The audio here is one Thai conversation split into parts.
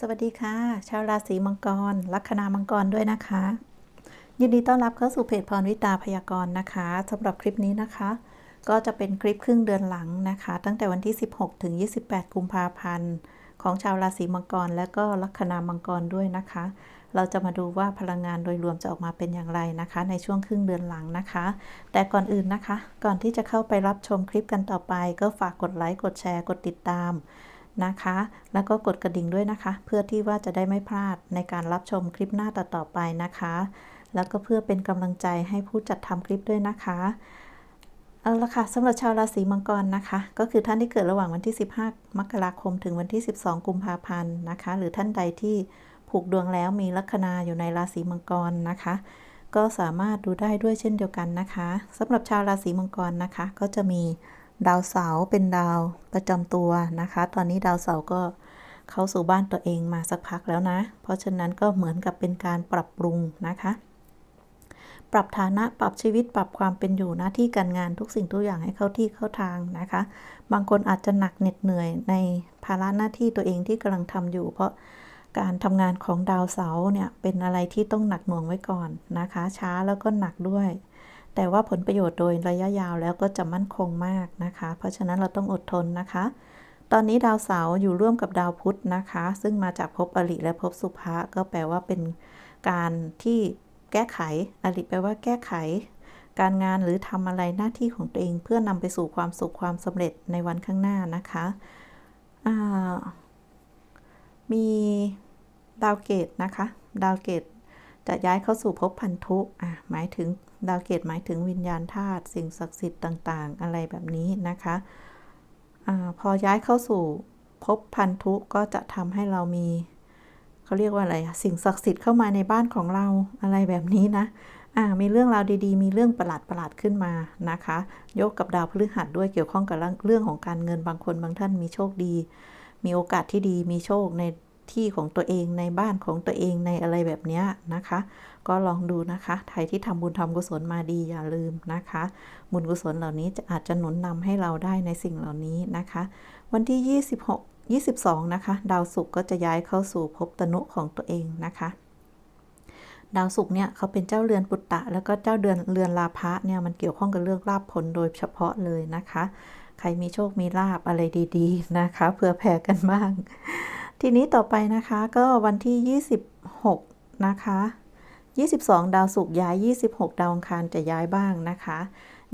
สวัสดีค่ะ ชาวราศีมังกร ลัคนามังกรด้วยนะคะ ยินดีต้อนรับเข้าสู่เพจพรวิตาพยากรณ์นะคะสำหรับคลิปนี้นะคะ ก็จะเป็นคลิปครึ่งเดือนหลังนะคะ ตั้งแต่วันที่ 16 ถึง 28 กุมภาพันธ์ ของชาวราศีมังกร และก็ลัคนามังกรด้วยนะคะ เราจะมาดูว่าพลังงานโดยรวมจะออกมาเป็นอย่างไรนะคะ ในช่วงครึ่งเดือนหลังนะคะ แต่ก่อนอื่นนะคะ ก่อนที่จะเข้าไปรับชมคลิปกันต่อไป ก็ฝากกดไลค์กดแชร์กดติดตาม นะคะ แล้วก็กดกระดิ่งด้วยนะคะ เพื่อที่ว่าจะได้ไม่พลาดในการรับชมคลิปหน้าต่อๆไปนะคะ แล้วก็เพื่อเป็นกำลังใจให้ผู้จัดทำคลิปด้วยนะคะเอาละค่ะสำหรับชาวราศีมังกรนะคะ ก็คือท่านที่เกิดระหว่างวันที่ 15 มกราคม ถึงวันที่ 12 กุมภาพันธ์นะคะ หรือท่านใดที่ผูกดวงแล้วมีลัคนาอยู่ในราศีมังกรนะคะ ก็สามารถดูได้ด้วยเช่นเดียวกันนะคะสำหรับชาวราศีมังกรนะคะ ก็จะมี ดาวเสาเป็นดาวประจำตัวนะคะ ตอนนี้ดาวเสาก็เข้าสู่บ้านตัวเองมาสักพักแล้วนะ เพราะฉะนั้นก็เหมือนกับเป็นการปรับปรุงนะคะ ปรับฐานะปรับชีวิตปรับความเป็นอยู่หน้าที่การงานทุกสิ่งทุกอย่างให้เข้าที่เข้าทางนะคะ บางคนอาจจะหนักเหน็ดเหนื่อยในภาระหน้าที่ตัวเองที่กำลังทำอยู่ เพราะการทำงานของดาวเสาเนี่ยเป็นอะไรที่ต้องหนักหน่วงไว้ก่อนนะคะ ช้าแล้วก็หนักด้วย แต่ว่าผลประโยชน์โดยระยะยาวแล้วก็จะมั่นคงมากนะคะ เพราะฉะนั้นเราต้องอดทนนะคะ ตอนนี้ดาวเสาร์อยู่ร่วมกับดาวพุธนะคะ ซึ่งมาจากภพอริและภพสุภะก็แปลว่าเป็นการที่แก้ไขอริแปลว่าแก้ไข การงานหรือทำอะไรหน้าที่ของตัวเองเพื่อนำไปสู่ความสุขความสำเร็จในวันข้างหน้านะคะมีดาวเกตนะคะ ดาวเกตจะย้ายเข้าสู่ภพพันธุอะหมายถึง ดาวเกตหมายถึงวิญญาณธาตุสิ่งศักดิ์สิทธิ์ต่างๆ อะไรแบบนี้นะคะอพอย้ายเข้าสู่ภพพันธุก็จะทำให้เรามีเขาเรียกว่าอะไรสิ่งศักดิ์สิทธิ์เข้ามาในบ้านของเราอะไรแบบนี้นะอ่ามีเรื่องราวดีๆ มีเรื่องประหลาดประหลาดขึ้นมานะคะ ยกกับดาวพฤหัสด้วยเกี่ยวข้องกับเรื่องของการเงินบางคนบางท่านมีโชคดี มีโอกาสที่ดีมีโชคในที่ของตัวเองในบ้านของตัวเองในอะไรแบบนี้นะคะ ก็ลองดูนะคะ ใครที่ทำบุญทำกุศลมาดีอย่าลืมนะคะ บุญกุศลเหล่านี้จะอาจจะหนุนนำให้เราได้ในสิ่งเหล่านี้นะคะ วันที่ 26 22 นะคะ ดาวศุกร์ก็จะย้ายเข้าสู่ภพตนุของตัวเองนะคะดาวศุกร์เนี่ยเขาเป็นเจ้าเรือนปุตตะ แล้วก็เจ้าเดือนเรือนลาภะเนี่ยมันเกี่ยวข้องกับเรื่องลาภผลโดยเฉพาะเลยนะคะ ใครมีโชคมีลาภอะไรดีๆนะคะเผื่อแผ่กันบ้าง ทีนี้ต่อไปนะคะก็วันที่ 26 นะคะ 22 ดาวศุกร์ย้าย 26 ดาวอังคารจะย้ายบ้างนะคะ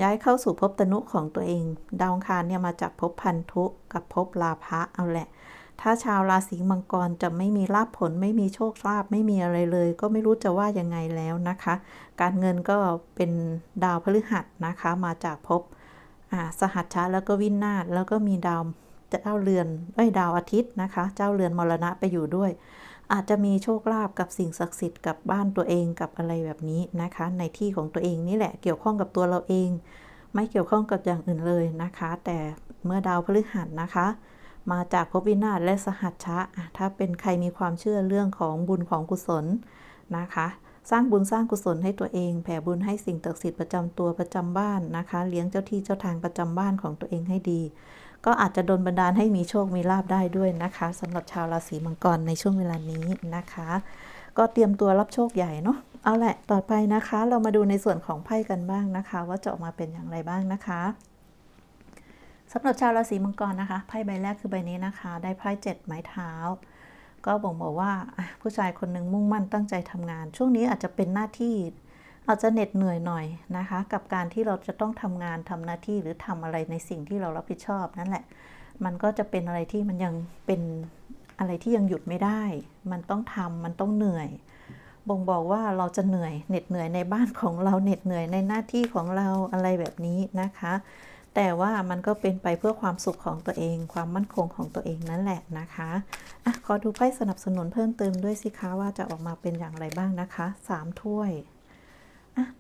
ย้ายเข้าสู่ภพตนุของตัวเอง ดาวอังคารเนี่ยมาจากภพพันธุกับภพลาภะเอาแหละ ถ้าชาวราศีมังกรจะไม่มีลาภผลไม่มีโชคลาภไม่มีอะไรเลย ก็ไม่รู้จะว่ายังไงแล้วนะคะ การเงินก็เป็นดาวพฤหัสนะคะ มาจากภพสหัชชะแล้วก็วินาศแล้วก็มีดาวเจ้าเรือนไอ้ดาวอาทิตย์นะคะ เจ้าเรือนมรณะไปอยู่ด้วย อาจจะมีโชคลาภกับสิ่งศักดิ์สิทธิ์กับบ้านตัวเองกับอะไรแบบนี้นะคะ ในที่ของตัวเองนี่แหละเกี่ยวข้องกับตัวเราเอง ไม่เกี่ยวข้องกับอย่างอื่นเลยนะคะ แต่เมื่อดาวพฤหัสนะคะ มาจากภพวินาศและสหัชชะ ถ้าเป็นใครมีความเชื่อเรื่องของบุญของกุศลนะคะสร้างบุญสร้างกุศลให้ตัวเอง แผ่บุญให้สิ่งศักดิ์สิทธิ์ประจำตัวประจำบ้านนะคะ เลี้ยงเจ้าที่เจ้าทางประจำบ้านของตัวเองให้ดี ก็อาจจะโดนบันดาลให้มีโชคมีลาบได้ด้วยนะคะสำหรับชาวราศีมังกรในช่วงเวลานี้นะคะ ก็เตรียมตัวรับโชคใหญ่เนาะเอาแหละต่อไปนะคะ เรามาดูในส่วนของไพ่กันบ้างนะคะ ว่าจะออกมาเป็นอย่างไรบ้างนะคะสำหรับชาวราศีมังกรนะคะไพ่ใบแรกคือใบนี้นะคะ ได้ไพ่เจ็ดไม้เท้า ก็บ่งบอกว่าผู้ชายคนหนึ่งมุ่งมั่นตั้งใจทำงาน ช่วงนี้อาจจะเป็นหน้าที่ อาจจะเหน็ดเหนื่อยหน่อยนะคะ กับการที่เราจะต้องทำงานทำหน้าที่หรือทำอะไรในสิ่งที่เรารับผิดชอบนั่นแหละ มันก็จะเป็นอะไรที่มันยังเป็นอะไรที่ยังหยุดไม่ได้ มันต้องทำมันต้องเหนื่อย บ่งบอกว่าเราจะเหนื่อยเหน็ดเหนื่อยในบ้านของเราเหน็ดเหนื่อยในหน้าที่ของเราอะไรแบบนี้นะคะ แต่ว่ามันก็เป็นไปเพื่อความสุขของตัวเอง ความมั่นคงของตัวเองนั่นแหละนะคะอะขอดูไพ่สนับสนุนเพิ่มเติมด้วยสิคะว่าจะออกมาเป็นอย่างไรบ้างนะคะ 3 ถ้วย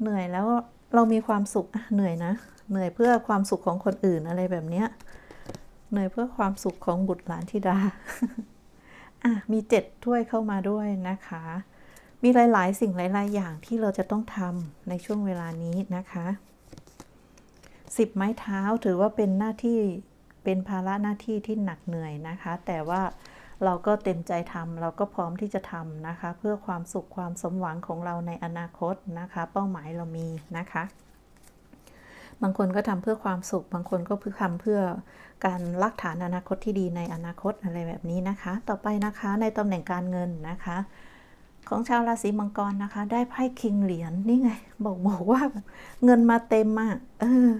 เหนื่อยแล้วเรามีความสุขเหนื่อยนะ เหนื่อยเพื่อความสุขของคนอื่นอะไรแบบเนี้ยเหนื่อยเพื่อความสุขของบุตรหลานธิดาอะมีเจ็ดถ้วยเข้ามาด้วยนะคะ มีหลาย ๆ สิ่งหลาย ๆ อย่างที่เราจะต้องทำในช่วงเวลานี้นะคะสิบไม้เท้าถือว่าเป็นหน้าที่เป็นภาระหน้าที่ที่หนักเหนื่อยนะคะ แต่ว่า เราก็เต็มใจทำเราก็พร้อมที่จะทำนะคะ เพื่อความสุขความสมหวังของเราในอนาคตนะคะ เป้าหมายเรามีนะคะ บางคนก็ทำเพื่อความสุข บางคนก็เพื่อทำเพื่อการรักฐานอนาคตที่ดีในอนาคตอะไรแบบนี้นะคะ ต่อไปนะคะในตำแหน่งการเงินนะคะ ของชาวราศีมังกรนะคะ ได้ไพ่คิงเหรียญนี่ไง บอกบอกว่าเงินมาเต็มมากเออ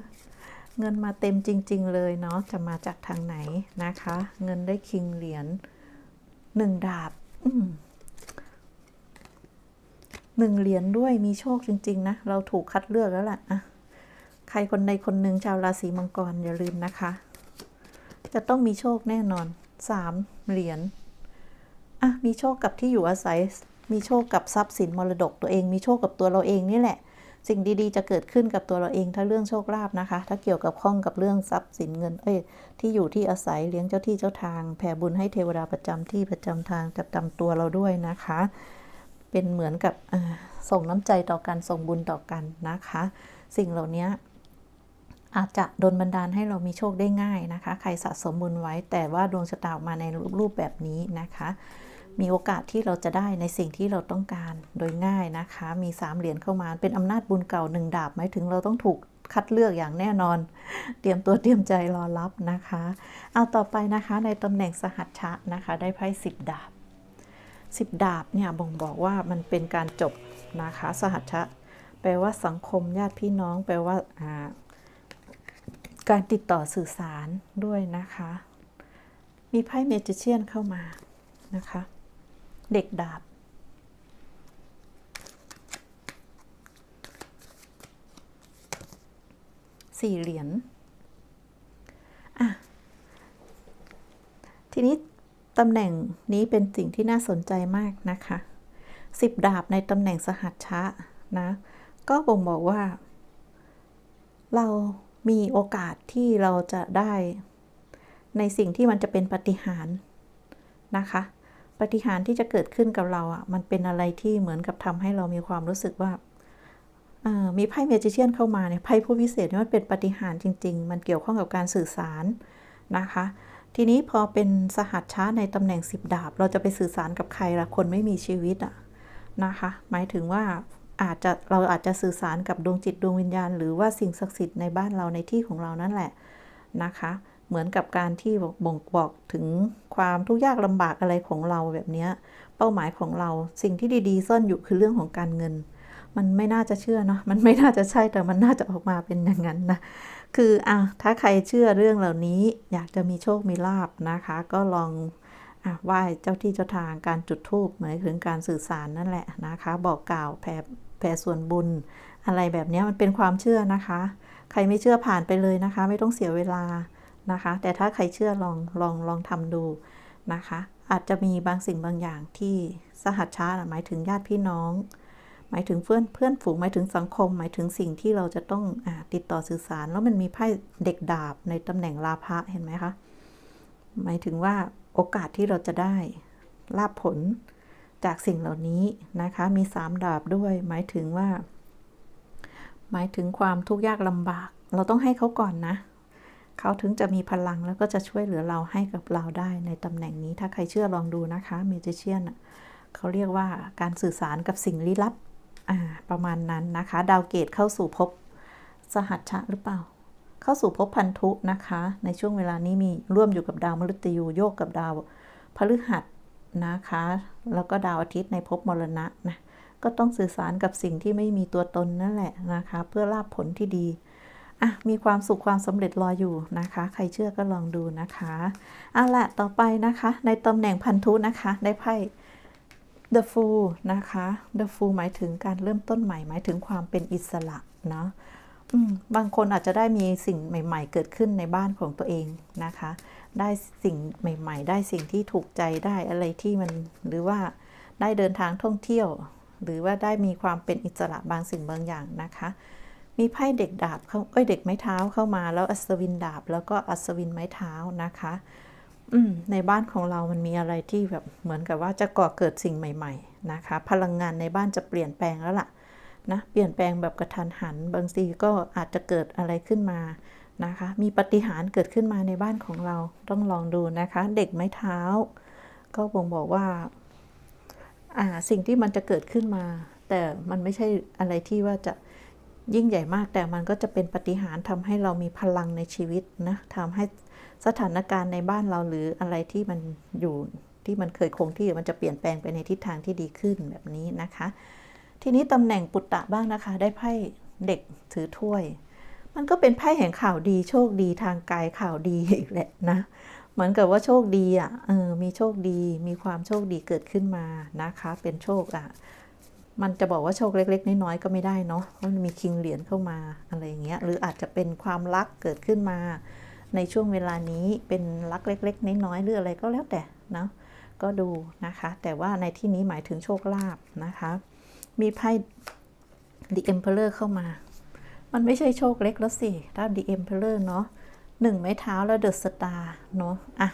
เงินมาเต็มจริง ๆ เลยเนาะจะมาจากทางไหนนะคะ เงินได้คิงเหรียญ หนึ่งดาบหนึ่งเหรียญด้วยมีโชคจริง ๆ นะ เราถูกคัดเลือกแล้วล่ะอะใครคนใดคนหนึ่งชาวราศีมังกรอย่าลืมนะคะ จะต้องมีโชคแน่นอนสามเหรียญอะมีโชคกับที่อยู่อาศัย มีโชคกับทรัพย์สินมรดกตัวเอง มีโชคกับตัวเราเองนี่แหละ สิ่งดีๆ จะเกิดขึ้นกับตัวเราเองถ้าเรื่องโชคลาภนะคะ ถ้าเกี่ยวกับข้องกับเรื่องทรัพย์สินเงิน เอ้ย ที่อยู่ที่อาศัยเลี้ยงเจ้าที่เจ้าทาง แผ่บุญให้เทวดาประจำที่ประจำทางประจำตัวเราด้วยนะคะ เป็นเหมือนกับส่งน้ำใจต่อกันส่งบุญต่อกันนะคะ สิ่งเหล่านี้อาจจะโดนบันดาลให้เรามีโชคได้ง่ายนะคะ ใครสะสมบุญไว้แต่ว่าดวงชะตาออกมาในรูปแบบนี้นะคะ มีโอกาสที่เราจะได้ในสิ่งที่เราต้องการโดยง่ายนะคะ มีสามเหรียญเข้ามา เป็นอำนาจบุญเก่าหนึ่งดาบหมายถึงเราต้องถูกคัดเลือกอย่างแน่นอน เตรียมตัวเตรียมใจรอรับนะคะ เอาต่อไปนะคะในตำแหน่งสหัชชะนะคะ ได้ไพ่สิบดาบสิบดาบเนี่ยบ่งบอกว่ามันเป็นการจบนะคะ สหัชชะ แปลว่าสังคมญาติพี่น้อง แปลว่าการติดต่อสื่อสารด้วยนะคะ มีไพ่เมจิเชียนเข้ามานะคะ เด็กดาบ สี่เหรียญอะทีนี้ตำแหน่งนี้เป็นสิ่งที่น่าสนใจมากนะคะสิบดาบในตำแหน่งสหัชชะนะ ก็บ่งบอกว่า เรามีโอกาสที่เราจะได้ในสิ่งที่มันจะเป็นปฏิหารนะคะ ปฏิหารที่จะเกิดขึ้นกับเราอะ่ะ มันเป็นอะไรที่เหมือนกับทำให้เรามีความรู้สึกว่ามีไพ่เมจิเชียนเข้ามาเนี่ยไพ่ผู้วิเศษนี่มันเป็นปฏิหารจริง ๆ มันเกี่ยวข้องกับการสื่อสารนะคะ ทีนี้พอเป็นสหัสช้าในตำแหน่งสิบดาบ เราจะไปสื่อสารกับใครละคนไม่มีชีวิตอะนะคะ หมายถึงว่าอาจจะเราอาจจะสื่อสารกับดวงจิตดวงวิญญาณ หรือว่าสิ่งศักดิ์สิทธิ์ในบ้านเราในที่ของเรานั่นแหละนะคะ เหมือนกับการที่บ่งบอกถึงความทุกข์ยากลำบากอะไรของเราแบบนี้เป้าหมายของเราสิ่งที่ดีๆซ่อนอยู่คือเรื่องของการเงิน มันไม่น่าจะเชื่อเนาะมันไม่น่าจะใช่แต่มันน่าจะออกมาเป็นอย่างนั้นนะคืออะถ้าใครเชื่อเรื่องเหล่านี้ อยากจะมีโชคมีลาบนะคะ ก็ลองอะไหว้เจ้าที่เจ้าทางการจุดธูปหมายถึงการสื่อสารนั่นแหละนะคะ บอกกล่าวแผ่แผ่ส่วนบุญ อะไรแบบนี้มันเป็นความเชื่อนะคะ ใครไม่เชื่อผ่านไปเลยนะคะ ไม่ต้องเสียเวลา นะคะ แต่ถ้าใครเชื่อลองลองลองทำดูนะคะ อาจจะมีบางสิ่งบางอย่างที่สหัชชาหมายถึงญาติพี่น้อง หมายถึงเพื่อนเพื่อนฝูงหมายถึงสังคม หมายถึงสิ่งที่เราจะต้องอติดต่อสื่อสาร แล้วมันมีไพ่เด็กดาบในตำแหน่งลาภะเห็นไหมคะหมายถึงว่าโอกาสที่เราจะได้ลาบผลจากสิ่งเหล่านี้นะคะ มีสามดาบด้วย หมายถึงว่า หมายถึงความทุกข์ยากลำบาก เราต้องให้เขาก่อนนะ เขาถึงจะมีพลังแล้วก็จะช่วยเหลือเราให้กับเราได้ในตำแหน่งนี้ ถ้าใครเชื่อลองดูนะคะเมจิเชียนเขาเรียกว่าการสื่อสารกับสิ่งลี้ลับประมาณนั้นนะคะ ดาวเกตเข้าสู่ภพสหัชชะหรือเปล่า เข้าสู่ภพพันธุนะคะ ในช่วงเวลานี้มีร่วมอยู่กับดาวมฤตยูโยกกับดาวพฤหัสนะคะ แล้วก็ดาวอาทิตย์ในภพมรณะนะก็ต้องสื่อสารกับสิ่งที่ไม่มีตัวตนนั่นแหละนะคะ เพื่อลาบผลที่ดี อะมีความสุขความสำเร็จรออยู่นะคะ ใครเชื่อก็ลองดูนะคะเอาละต่อไปนะคะ ในตำแหน่งพันธุนะคะ ได้ไพ่ The Fool นะคะ The Fool หมายถึงการเริ่มต้นใหม่ หมายถึงความเป็นอิสระเนาะบางคนอาจจะได้มีสิ่งใหม่ ๆ เกิดขึ้นในบ้านของตัวเองนะคะ ได้สิ่งใหม่ ๆ ได้สิ่งที่ถูกใจได้อะไรที่มันหรือว่าได้เดินทางท่องเที่ยว หรือว่าได้มีความเป็นอิสระบางสิ่งบางอย่างนะคะ มีไพ่เด็กดาบเข้าเอ้ยเด็กไม้เท้าเข้ามา แล้วอัศวินดาบ แล้วก็อัศวินไม้เท้านะคะ อืมในบ้านของเรามันมีอะไรที่แบบเหมือนกับว่าจะก่อเกิดสิ่งใหม่ ๆ นะคะ พลังงานในบ้านจะเปลี่ยนแปลงแล้วล่ะนะเปลี่ยนแปลงแบบกระทันหัน บางทีก็อาจจะเกิดอะไรขึ้นมานะคะ มีปฏิหารเกิดขึ้นมาในบ้านของเราต้องลองดูนะคะ เด็กไม้เท้า ก็บ่งบอกว่าอ่าสิ่งที่มันจะเกิดขึ้นมา แต่มันไม่ใช่อะไรที่ว่าจะ ยิ่งใหญ่มากแต่มันก็จะเป็นปฏิหารทำให้เรามีพลังในชีวิตนะทำให้สถานการณ์ในบ้านเราหรืออะไรที่มันอยู่ที่มันเคยคงที่มันจะเปลี่ยนแปลงไปในทิศทางที่ดีขึ้นแบบนี้นะคะ ทีนี้ตำแหน่งปุตตะบ้างนะคะ ได้ไพ่เด็กถือถ้วย มันก็เป็นไพ่แห่งข่าวดีโชคดีทางกายข่าวดีอีกแหละนะเหมือนกับว่าโชคดีอะเออมีโชคดีมีความโชคดีเกิดขึ้นมานะคะ เป็นโชคอะ มันจะบอกว่าโชคเล็ก ๆ น้อยๆก็ไม่ได้เนาะ เพราะมันมีคิงเหรียญเข้ามาอะไรอย่างเงี้ย หรืออาจจะเป็นความรักเกิดขึ้นมา ในช่วงเวลานี้เป็นรักเล็ก ๆ น้อยๆหรืออะไรก็แล้วแต่เนาะ ก็ดูนะคะ แต่ว่าในที่นี้หมายถึงโชคลาภนะคะ มีไพ่ The Emperor เข้ามา มันไม่ใช่โชคเล็กแล้วสิถ้า The Emperor เนาะหนึ่งไม้เท้าแล้ว The Star เนาะ อะ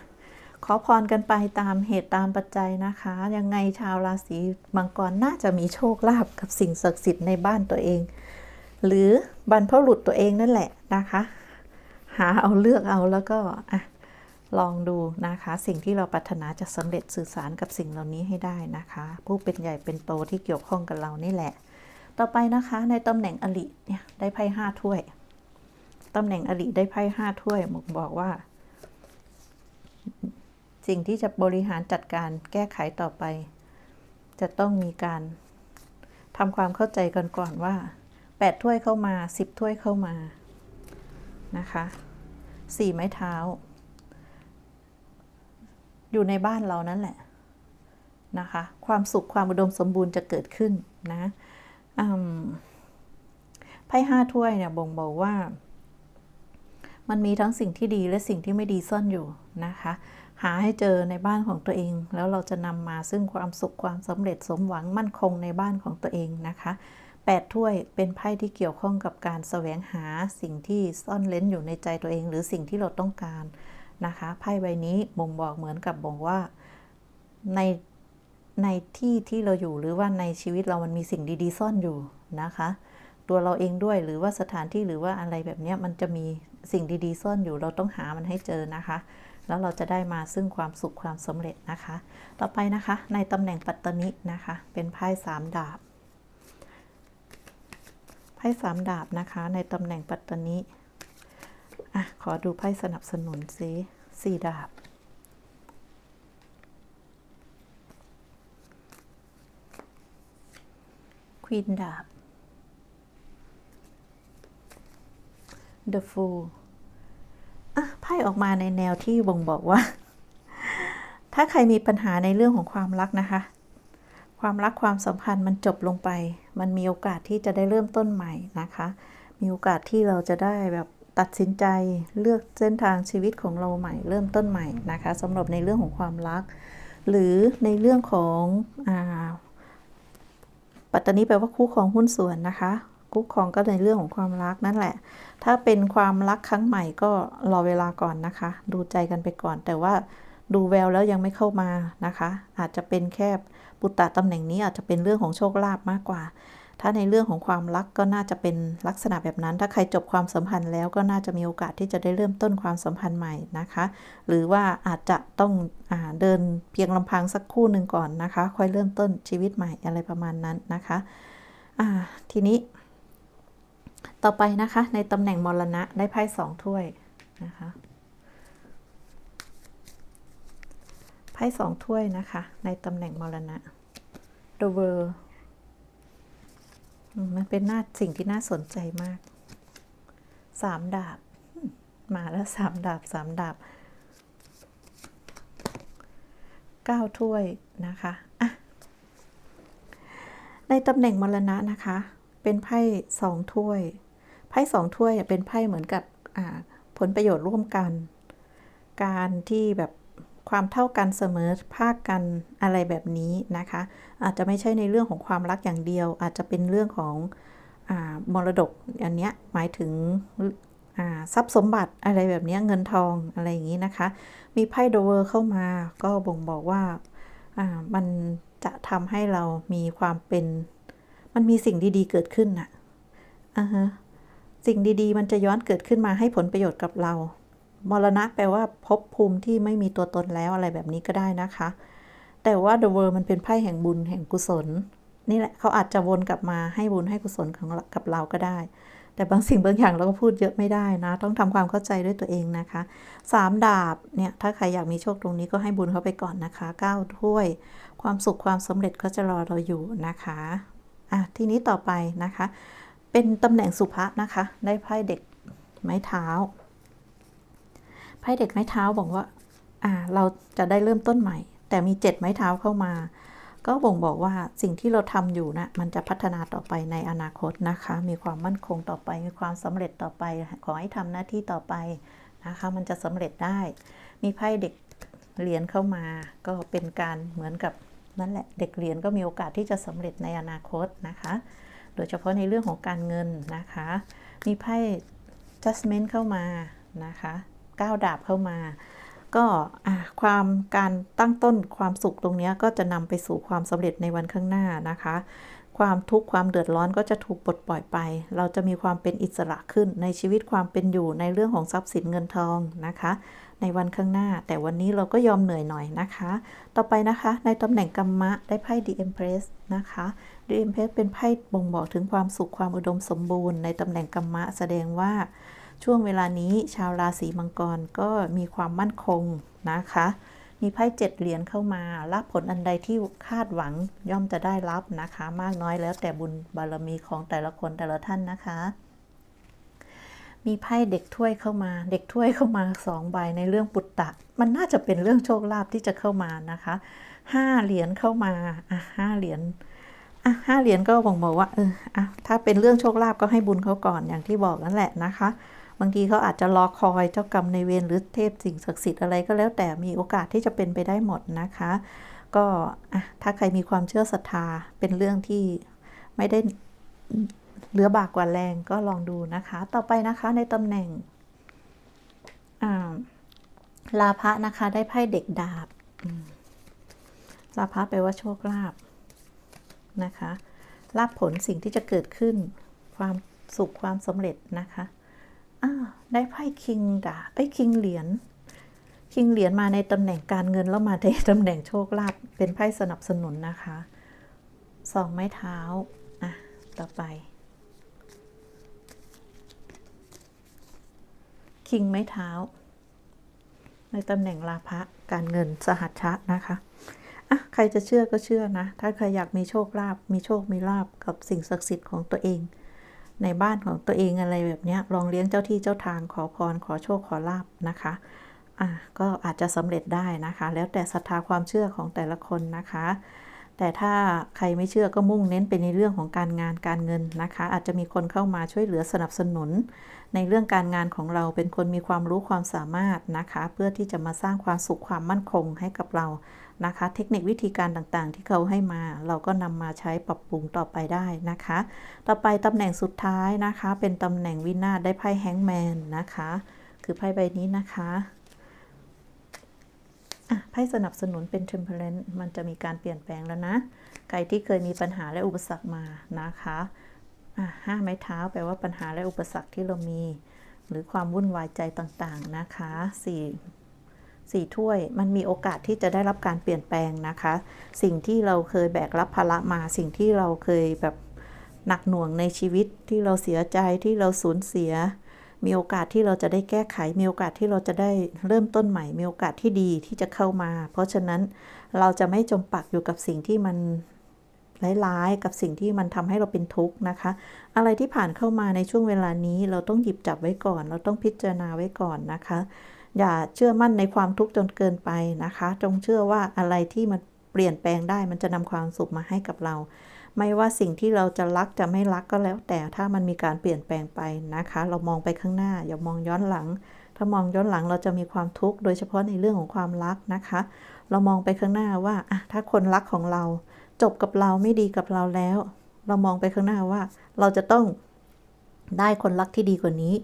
ขอพรกันไปตามเหตุตามปัจจัยนะคะ ยังไงชาวราศีมังกรน่าจะมีโชคลาภกับสิ่งศักดิ์สิทธิ์ในบ้านตัวเอง หรือบรรพบุรุษตัวเองนั่นแหละนะคะ หาเอาเลือกเอาแล้วก็อะลองดูนะคะ สิ่งที่เราปรารถนาจะสำเร็จสื่อสารกับสิ่งเหล่านี้ให้ได้นะคะ ผู้เป็นใหญ่เป็นโตที่เกี่ยวข้องกับเรานี่แหละ ต่อไปนะคะในตำแหน่งอลิเนี่ยได้ไพ่ห้าถ้วยตำแหน่งอลิได้ไพ่ห้าถ้วยหมกบอกว่า สิ่งที่จะบริหารจัดการแก้ไขต่อไป จะต้องมีการทำความเข้าใจกันก่อนว่าแปดถ้วยเข้ามาสิบถ้วยเข้ามานะคะสี่ไม้เท้า อยู่ในบ้านเรานั่นแหละนะคะ ความสุขความอุดมสมบูรณ์จะเกิดขึ้นนะไพ่ห้าถ้วยเนี่ยบ่งบอกว่า มันมีทั้งสิ่งที่ดีและสิ่งที่ไม่ดีซ่อนอยู่นะคะ หาให้เจอในบ้านของตัวเอง แล้วเราจะนำมาซึ่งความสุขความสำเร็จสมหวังมั่นคงในบ้านของตัวเองนะคะแปดถ้วยเป็นไพ่ที่เกี่ยวข้องกับการแสวงหาสิ่งที่ซ่อนเล้นอยู่ในใจตัวเอง หรือสิ่งที่เราต้องการนะคะไพ่ใบนี้บ่งบอกเหมือนกับบอกว่าในในที่ที่เราอยู่หรือว่าในชีวิตเรามันมีสิ่งดีๆ ซ่อนอยู่นะคะ ตัวเราเองด้วยหรือว่าสถานที่หรือว่าอะไรแบบนี้มันจะมีสิ่งดีๆ ซ่อนอยู่เราต้องหามันให้เจอนะคะ แล้วเราจะได้มาซึ่งความสุขความสำเร็จนะคะ ต่อไปนะคะ ในตำแหน่งปัตตนินะคะ เป็นไพ่สามดาบ ไพ่สามดาบนะคะ ในตำแหน่งปัตตนิอะขอดูไพ่สนับสนุนซิสี่ดาบควีนดาบ The Fool อะไพ่ออกมาในแนวที่บ่งบอกว่า ถ้าใครมีปัญหาในเรื่องของความรักนะคะ ความรักความสัมพันธ์มันจบลงไป มันมีโอกาสที่จะได้เริ่มต้นใหม่นะคะ มีโอกาสที่เราจะได้แบบตัดสินใจเลือกเส้นทางชีวิตของเราใหม่ เริ่มต้นใหม่นะคะสำหรับในเรื่องของความรัก หรือในเรื่องของอ่าปัตตานีแปลว่าคู่ครองหุ้นส่วนนะคะ คู่ครองก็ในเรื่องของความรักนั่นแหละ ถ้าเป็นความรักครั้งใหม่ก็รอเวลาก่อนนะคะ ดูใจกันไปก่อน แต่ว่าดูแววแล้วยังไม่เข้ามานะคะ อาจจะเป็นแค่ปุตตะตำแหน่งนี้อาจจะเป็นเรื่องของโชคลาภมากกว่า ถ้าในเรื่องของความรักก็น่าจะเป็นลักษณะแบบนั้น ถ้าใครจบความสัมพันธ์แล้วก็น่าจะมีโอกาสที่จะได้เริ่มต้นความสัมพันธ์ใหม่นะคะ หรือว่าอาจจะต้องอเดินเพียงลำพังสักคู่หนึ่งก่อนนะคะ ค่อยเริ่มต้นชีวิตใหม่อะไรประมาณนั้นนะคะทีนี้ ต่อไปนะคะ ในตำแหน่งมรณะได้ไพ่สองถ้วยนะคะไพ่สองถ้วยนะคะ ในตำแหน่งมรณะ The World มันเป็นหน่าสิ่งที่น่าสนใจมากสามดาบ มาแล้วสามดาบสามดาบเก้าถ้วยนะคะะในตำแหน่งมรณะนะคะ เป็นไพ่สองถ้วย ไพ่สองถ้วยเป็นไพ่เหมือนกับผลประโยชน์ร่วมกัน การที่แบบความเท่ากันเสมอภาคกันอะไรแบบนี้นะคะ อาจจะไม่ใช่ในเรื่องของความรักอย่างเดียว อาจจะเป็นเรื่องของอมรดกอันเนี้ยหมายถึงทรัพย์สมบัติอะไรแบบนี้เงินทองอะไรอย่างนี้นะคะ มีไพ่โดเวอร์เข้ามาก็บ่งบอกว่ามันจะทำให้เรามีความเป็น มันมีสิ่งดีๆเกิดขึ้นน่ะอ่าฮะสิ่งดีๆ มันจะย้อนเกิดขึ้นมาให้ผลประโยชน์กับเรา มรณะแปลว่าพบภูมิที่ไม่มีตัวตนแล้วอะไรแบบนี้ก็ได้นะคะ แต่ว่า The World มันเป็นไพ่แห่งบุญแห่งกุศล นี่แหละเขาอาจจะวนกลับมาให้บุญให้กุศลของกับเราก็ได้ แต่บางสิ่งบางอย่างเราก็พูดเยอะไม่ได้นะ ต้องทำความเข้าใจด้วยตัวเองนะคะสามดาบเนี่ยถ้าใครอยากมีโชคตรงนี้ก็ให้บุญเขาไปก่อนนะคะเก้าถ้วย ความสุขความสำเร็จก็จะรอเราอยู่นะคะ อะทีนี้ต่อไปนะคะ เป็นตำแหน่งสุภะนะคะ ได้ไพ่เด็กไม้เท้า ไพ่เด็กไม้เท้าบอกว่า อ่า เราจะได้เริ่มต้นใหม่ แต่มีเจ็ดไม้เท้าเข้ามา ก็บ่งบอกว่าสิ่งที่เราทำอยู่นะมันจะพัฒนาต่อไปในอนาคตนะคะ มีความมั่นคงต่อไป มีความสำเร็จต่อไป ขอให้ทำหน้าที่ต่อไปนะคะ มันจะสำเร็จได้ มีไพ่เด็กเหรียญเข้ามา ก็เป็นการเหมือนกับ นั่นแหละเด็กเรียญก็มีโอกาสที่จะสำเร็จในอนาคตนะคะ โดยเฉพาะในเรื่องของการเงินนะคะ มีไพ่ judgment เข้ามานะคะก้าวดาบเข้ามา ก็ความการตั้งต้นความสุขตรงนี้ก็จะนำไปสู่ความสำเร็จในวันข้างหน้านะคะ ความทุกข์ความเดือดร้อนก็จะถูกปลดปล่อยไป เราจะมีความเป็นอิสระขึ้นในชีวิตความเป็นอยู่ในเรื่องของทรัพย์สินเงินทองนะคะ ในวันข้างหน้า แต่วันนี้เราก็ยอมเหนื่อยหน่อยนะคะ ต่อไปนะคะในตำแหน่งกรรมะได้ไพ่ The Empress นะคะ The Empress เป็นไพ่บ่งบอกถึงความสุขความอุดมสมบูรณ์ในตำแหน่งกรรมะแสดงว่าช่วงเวลานี้ชาวราศีมังกรก็มีความมั่นคงนะคะ มีไพ่เจ็ดเหรียญเข้ามา รับผลอันใดที่คาดหวังย่อมจะได้รับนะคะ มากน้อยแล้วแต่บุญบารมีของแต่ละคนแต่ละท่านนะคะ มีไพ่เด็กถ้วยเข้ามา เด็กถ้วยเข้ามาสองใบในเรื่องปุตตะ มันน่าจะเป็นเรื่องโชคลาภที่จะเข้ามานะคะห้าเหรียญเข้ามาอะห้าเหรียญอะห้าเหรียญก็บอกบอกว่าเอออะถ้าเป็นเรื่องโชคลาภก็ให้บุญเขาก่อนอย่างที่บอกนั่นแหละนะคะ บางทีเขาอาจจะรอคอยเจ้ากรรมในเวรหรือเทพสิ่งศักดิ์สิทธิ์อะไรก็แล้วแต่มีโอกาสที่จะเป็นไปได้หมดนะคะ ก็อะถ้าใครมีความเชื่อศรัทธาเป็นเรื่องที่ไม่ได้ เหลือบากกว่าแรงก็ลองดูนะคะ ต่อไปนะคะในตำแหน่งลาภะนะคะ ได้ไพ่เด็กดาบลาภะแปลว่าโชคลาภนะคะลาภผลสิ่งที่จะเกิดขึ้น ความสุขความสำเร็จนะคะได้ไพ่คิงดาไอ้คิงเหรียญคิงเหรียญมาในตำแหน่งการเงินแล้วมาในตำแหน่งโชคลาภเป็นไพ่สนับสนุนนะคะสองไม้เท้าอะต่อไป คิงไม้เท้า ในตำแหน่งลาภะการเงินสหัชชะนะคะอะใครจะเชื่อก็เชื่อนะ ถ้าใครอยากมีโชคลาภมีโชคมีลาภกับสิ่งศักดิ์สิทธิ์ของตัวเอง ในบ้านของตัวเองอะไรแบบนี้ลองเลี้ยงเจ้าที่เจ้าทางขอพรขอโชคขอลาบนะคะอะก็อาจจะสำเร็จได้นะคะ แล้วแต่ศรัทธาความเชื่อของแต่ละคนนะคะ แต่ถ้าใครไม่เชื่อก็มุ่งเน้นไปในเรื่องของการงานการเงินนะคะ อาจจะมีคนเข้ามาช่วยเหลือสนับสนุน ในเรื่องการงานของเราเป็นคนมีความรู้ความสามารถนะคะ เพื่อที่จะมาสร้างความสุขความมั่นคงให้กับเรานะคะ เทคนิควิธีการต่างๆ ที่เขาให้มา เราก็นำมาใช้ปรับปรุงต่อไปได้นะคะ ต่อไปตำแหน่งสุดท้ายนะคะ เป็นตำแหน่งวินาศได้ไพ่แฮงแมนนะคะ คือไพ่ใบนี้นะคะ ไพ่สนับสนุนเป็น temperance มันจะมีการเปลี่ยนแปลงแล้วนะ ใครที่เคยมีปัญหาและอุปสรรคมานะคะห้าไม้เท้าแปลว่าปัญหาและอุปสรรคที่เรามี หรือความวุ่นวายใจต่างๆนะคะสี่สี่ถ้วยมันมีโอกาสที่จะได้รับการเปลี่ยนแปลงนะคะ สิ่งที่เราเคยแบกรับภาระมา สิ่งที่เราเคยแบบหนักหน่วงในชีวิตที่เราเสียใจที่เราสูญเสีย มีโอกาสที่เราจะได้แก้ไข มีโอกาสที่เราจะได้เริ่มต้นใหม่ มีโอกาสที่ดีที่จะเข้ามา เพราะฉะนั้นเราจะไม่จมปักอยู่กับสิ่งที่มันร้ายๆ กับสิ่งที่มันทำให้เราเป็นทุกข์นะคะ อะไรที่ผ่านเข้ามาในช่วงเวลานี้เราต้องหยิบจับไว้ก่อน เราต้องพิจารณาไว้ก่อนนะคะ อย่าเชื่อมั่นในความทุกข์จนเกินไปนะคะ จงเชื่อว่าอะไรที่มันเปลี่ยนแปลงได้มันจะนำความสุขมาให้กับเรา ไม่ว่าสิ่งที่เราจะรักจะไม่รักก็แล้ว แต่ถ้ามันมีการเปลี่ยนแปลงไปนะคะ เรามองไปข้างหน้า อย่ามองย้อนหลัง ถ้ามองย้อนหลังเราจะมีความทุกข์โดยเฉพาะในเรื่องของความรักนะคะ เรามองไปข้างหน้าว่าอะถ้าคนรักของเรา จบกับเราไม่ดีกับเราแล้ว เรามองไปข้างหน้าว่า เราจะต้องได้คนรักที่ดีกว่านี้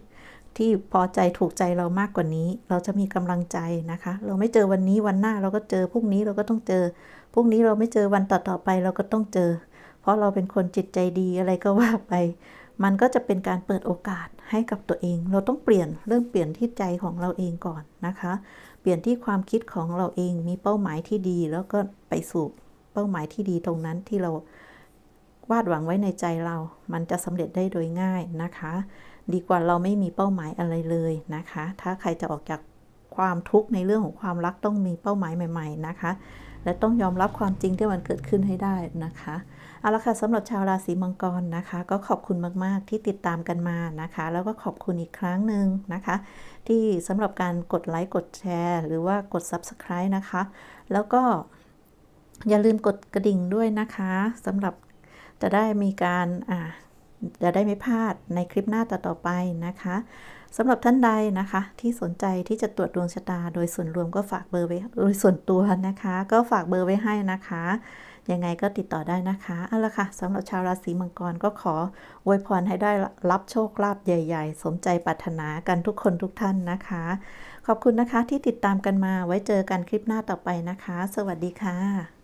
ที่พอใจถูกใจเรามากกว่านี้ เราจะมีกำลังใจนะคะ เราไม่เจอวันนี้วันหน้าเราก็เจอพรุ่งนี้เราก็ต้องเจอพรุ่งนี้เราไม่เจอวันต่อๆไปเราก็ต้องเจอ เพราะเราเป็นคนจิตใจดีอะไรก็ว่าไป มันก็จะเป็นการเปิดโอกาสให้กับตัวเอง เราต้องเปลี่ยนเริ่มเปลี่ยนที่ใจของเราเองก่อนนะคะ เปลี่ยนที่ความคิดของเราเองมีเป้าหมายที่ดี แล้วก็ไปสู่เป้าหมายที่ดีตรงนั้นที่เราวาดหวังไว้ในใจเรา มันจะสำเร็จได้โดยง่ายนะคะ ดีกว่าเราไม่มีเป้าหมายอะไรเลยนะคะ ถ้าใครจะออกจากความทุกข์ในเรื่องของความรักต้องมีเป้าหมายใหม่ ๆ นะคะ และต้องยอมรับความจริงที่มันเกิดขึ้นให้ได้นะคะ เอาละค่ะสำหรับชาวราศีมังกรนะคะ ก็ขอบคุณมาก ๆ ที่ติดตามกันมานะคะ แล้วก็ขอบคุณอีกครั้งหนึ่งนะคะ ที่สำหรับการกดไลค์กดแชร์ หรือว่ากด Subscribe นะคะ แล้วก็อย่าลืมกดกระดิ่งด้วยนะคะสำหรับจะได้มีการอ่าจะได้ไม่พลาดในคลิปหน้าต่อๆไปนะคะสำหรับท่านใดนะคะ ที่สนใจที่จะตรวจดวงชะตา โดยส่วนรวมก็ฝากเบอร์ไว้โดยส่วนตัวนะคะ ก็ฝากเบอร์ไว้ให้นะคะ ยังไงก็ติดต่อได้นะคะเอาละค่ะสำหรับชาวราศีมังกรก็ขออวยพรให้ได้รับโชคลาภใหญ่ ๆ สมใจปรารถนากันทุกคนทุกท่านนะคะ ขอบคุณนะคะที่ติดตามกันมาไว้เจอกันคลิปหน้าต่อไปนะคะ สวัสดีค่ะ